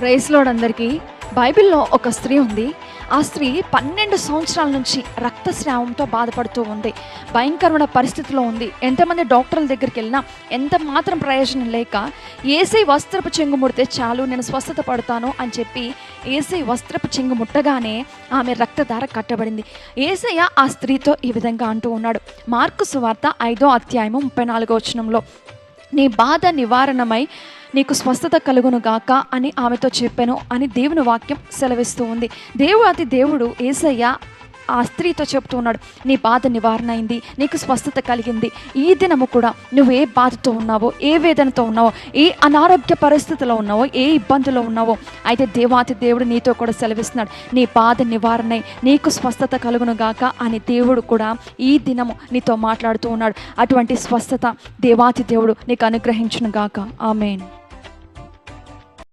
ప్రైస్లోడ్ అందరికీ. బైబిల్లో ఒక స్త్రీ ఉంది. ఆ స్త్రీ పన్నెండు సంవత్సరాల నుంచి రక్తస్రావంతో బాధపడుతూ ఉంది. భయంకరమైన పరిస్థితిలో ఉంది. ఎంతమంది డాక్టర్ల దగ్గరికి వెళ్ళినా ఎంత మాత్రం ప్రయోజనం లేక ఏసై వస్త్రపు చెంగు ముడితే చాలు నేను స్వస్థత పడతాను అని చెప్పి ఏసై వస్త్రపు చెంగు ముట్టగానే ఆమె రక్తధార కట్టబడింది. ఏసయ్య ఆ స్త్రీతో ఈ విధంగా అంటూ ఉన్నాడు. మార్కు సువార్త ఐదో అధ్యాయము ముప్పై నాలుగో వచనంలో నీ బాధ నివారణమై నీకు స్వస్థత కలుగును గాక అని ఆమెతో చెప్పాను అని దేవుని వాక్యం సెలవిస్తూ ఉంది. దేవుడు దేవుడు. ఏసయ్య ఆ స్త్రీతో చెప్తూ ఉన్నాడు నీ బాధ నివారణ అయింది నీకు స్వస్థత కలిగింది. ఈ దినము కూడా నువ్వు ఏ బాధతో ఉన్నావో ఏ వేదనతో ఉన్నావో ఏ అనారోగ్య పరిస్థితిలో ఉన్నావో ఏ ఇబ్బందులో ఉన్నావో అయితే దేవాతి దేవుడు నీతో కూడా సెలవిస్తున్నాడు నీ బాధ నివారణై నీకు స్వస్థత కలుగును గాక అని దేవుడు కూడా ఈ దినము నీతో మాట్లాడుతూ ఉన్నాడు. అటువంటి స్వస్థత దేవాతి దేవుడు నీకు అనుగ్రహించును గాక. ఆమెన్.